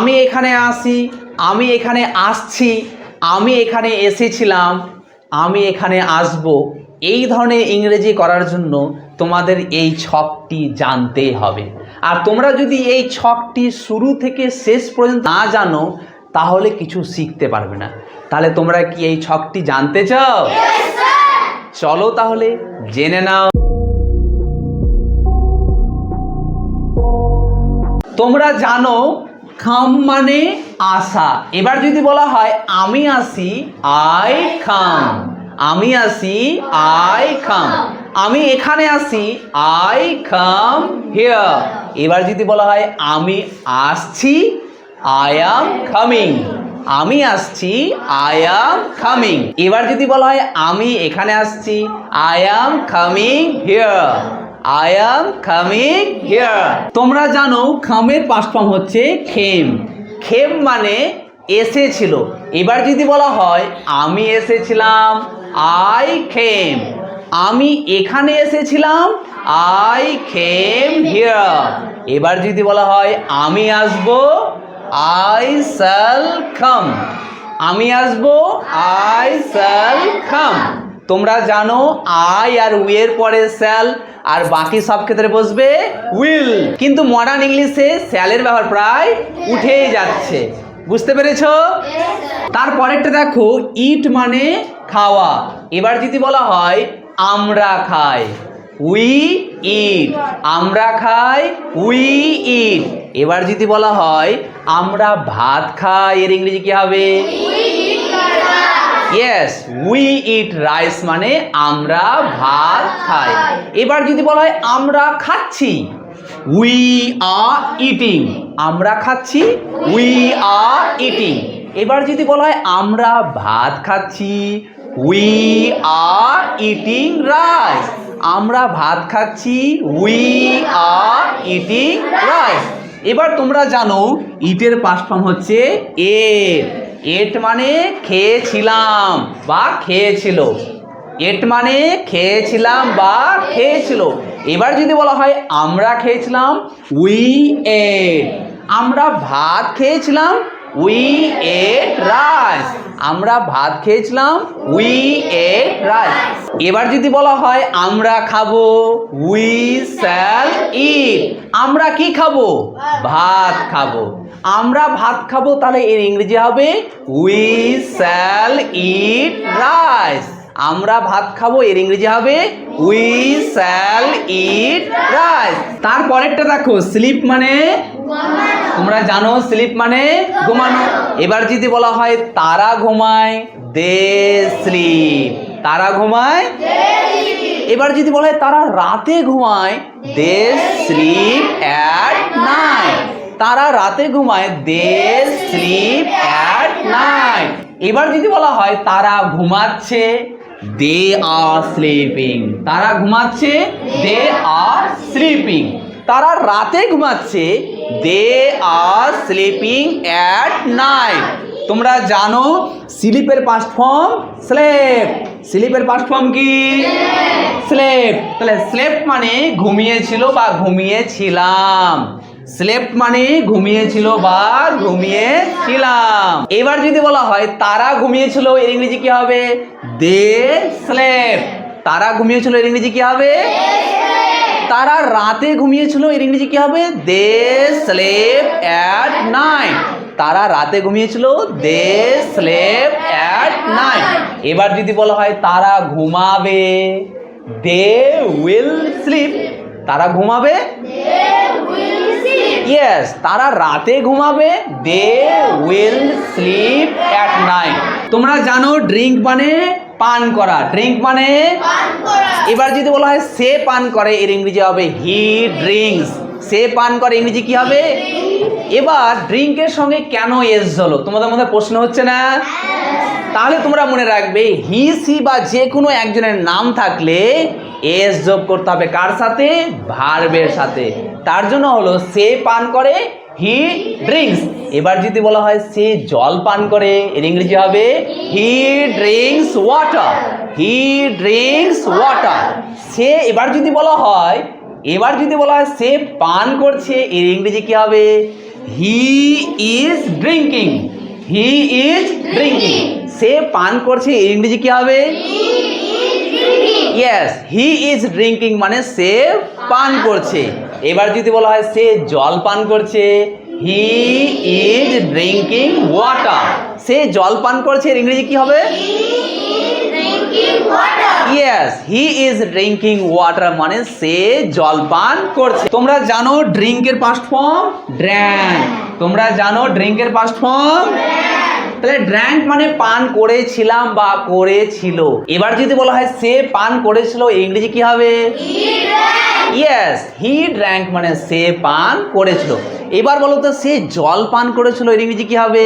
আমি এখানে আসি আমি এখানে আসছি আমি এখানে এসেছিলাম আমি এখানে আসব। এই ধরনের ইংরেজি করার জন্য তোমাদের এই ছকটি জানতে হবে। আর তোমরা যদি এই ছকটি শুরু থেকে শেষ পর্যন্ত না জানো তাহলে কিছু শিখতে পারবে না। তাহলে তোমরা কি এই ছকটি জানতে চাও? চলো তাহলে জেনে নাও। তোমরা জানো খাম মানে আসা। এবার যদি বলা হয়, আমি আসি আই খাম আমি আসি আই খাম আমি এখানে আসি আই খাম হিয়ার এবার যদি বলা হয়, আমি আসছি আই অ্যাম কামিং আমি আসছি আই অ্যাম কামিং এবার যদি বলা হয়, আমি এখানে আসছি I am coming here I am coming here তোমরা জানো খামের পাস্ট ফর্ম হচ্ছে খেম। খেম মানে এসেছিল। এবার যদি বলা হয়, আমি এসেছিলাম আই খেম আমি এখানে এসেছিলাম আই খেম হিয়ার এবার যদি বলা হয়, আমি আসব আই শ্যাল কাম আমি আসব আই শ্যাল কাম তোমরা জানো আই আর উইয়ের পরে স্যাল আর বাকি সব ক্ষেত্রে বসবে উইল। কিন্তু মডার্ন ইংলিশে স্যালের ব্যবহার প্রায় উঠেই যাচ্ছে। বুঝতে পেরেছ? তারপরেরটা দেখো ইট মানে খাওয়া। এবার যদি বলা হয়, আমরা খাই উই ইট আমরা খাই উই ইট এবার যদি বলা হয়, আমরা ভাত খাই, এর ইংরেজি কি হবে? ইয়েস উই ইট রাইস মানে আমরা ভাত খাই। এবার যদি বলা হয় আমরা খাচ্ছি উই আর ইটিং আমরা খাচ্ছি উই আর ইটিং এবার যদি বলা হয় আমরা ভাত খাচ্ছি উই আর ইটিং রাইস আমরা ভাত খাচ্ছি উই আর ইটিং রাইস এবার তোমরা জানো ইটের পাস্ট ফর্ম হচ্ছে এট এট মানে খেয়েছিলাম বা খেয়েছিল। এট মানে খেয়েছিলাম বা খেয়েছিল। এবার যদি বলা হয় আমরা খেয়েছিলাম, উই এট। আমরা ভাত খেয়েছিলাম উই এট রাইস আমরা ভাত খেয়েছিলাম উই এট রাইস এবার যদি বলা হয়, আমরা খাব উই স্যাল ইট আমরা কি খাব? ভাত খাব। আমরা ভাত খাব তাহলে এর ইংরেজি হবে উই স্যাল ইট রাইস আমরা ভাত খাব, এর ইংরেজি হবে উই স্যাল ইট রাইস তারপরেরটা দেখো স্লিপ মানে? তোমরা জানো স্লিপ মানে ঘুমানো। এবার যদি বলা হয় তারা ঘুমায় দে স্লিপ। তারা ঘুমায় এবার যদি বলা হয় তারা রাতে ঘুমায় দে স্লিপ অ্যাট নাইট। তারা রাতে ঘুমায় দে স্লিপ অ্যাট নাইট। এবার যদি বলা হয় তারা ঘুমাচ্ছে দে আর স্লিপিং। তারা ঘুমাচ্ছে দে আর স্লিপিং। তারা রাতে ঘুমাচ্ছে। They are sleeping at night তোমরা জানো, স্লিপের পাস্ট ফর্ম স্লেপ স্লিপের পাস্ট ফর্ম কি? স্লেপ তাহলে স্লেপ মানে ঘুমিয়েছিল বা ঘুমিয়েছিলাম। স্লেপ মানে ঘুমিয়েছিল বা ঘুমিয়েছিলাম। এবার যদি বলা হয়, তারা ঘুমিয়েছিল, এর ইংরেজি কি হবে? দে স্লেপ তারা ঘুমিয়েছিল, এর ইংরেজি কি হবে? তারা রাতে ঘুমিয়েছিল, এর ইংরেজি কি হবে? দে স্লেপ অ্যাট নাইট তারা রাতে ঘুমিয়েছিল দে স্লেপ অ্যাট নাইট এবার যদি বলা হয় তারা ঘুমাবে দে উইল স্লিপ তারা ঘুমাবে? ইয়েস তারা রাতে ঘুমাবে they will sleep at night তোমরা জানো, ড্রিঙ্ক মানে পান করা। ড্রিঙ্ক মানে? এবার যদি বলা হয় সে পান করে এর ইংরেজি হবে হি ড্রিঙ্কস সে পান করে ইংরেজি কি হবে? এবার ড্রিঙ্কের সঙ্গে কেন এস হলো? তোমাদের মধ্যে প্রশ্ন হচ্ছে না? তাহলে তোমরা মনে রাখবে হি সি বা যে কোনো একজনের নাম থাকলে এস যোগ করতে হবে কার সাথে? ভার্বের সাথে। তার জন্য হলো সে পান করে হি ড্রিঙ্কস এবার যদি বলা হয় সে জল পান করে এর ইংরেজি হবে he drinks water he drinks water সে এবার যদি বলা হয় এবার যদি বলা হয় সে পান করছে এর ইংরেজি কি হবে? He is drinking he is drinking সে পান করছে এর ইংরেজি কি হবে? ইয়েস হি ইজ ড্রিঙ্কিং মানে সে পান করছে। এবার যদি বলা হয় সে জল পান করছে হি ইজ ড্রিঙ্কিং ওয়াটার সে জল পান করছে এর ইংরেজি কি হবে? Yes he is drinking water মানে সে জল পান করছে। তোমরা জানো ড্রিঙ্কের পাস্ট ফর্ম ড্র্যাঙ্ক তোমরা জানো ড্রিঙ্কের পাস্ট ফর্ম তাহলে ড্র্যাঙ্ক মানে পান করেছিলাম বা করেছিল। এবার যদি বলা হয় সে পান করেছিল ইংরেজি কি হবে? ইয়েস হি ড্র্যাঙ্ক মানে সে পান করেছিল। এবার বলো তো সে জল পান করেছিল এর ইংরেজি কি হবে?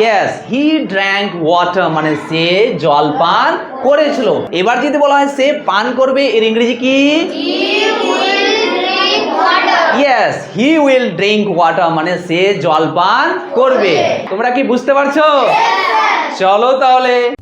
ইয়েস হি ড্র্যাঙ্ক ওয়াটার মানে সে জল পান করেছিল। এবার যদি বলা হয় সে পান করবে এর ইংরেজি কি? Yes he will drink water মানে সে জল পান করবে। তোমরা কি বুঝতে পারছ? চলো তাহলে।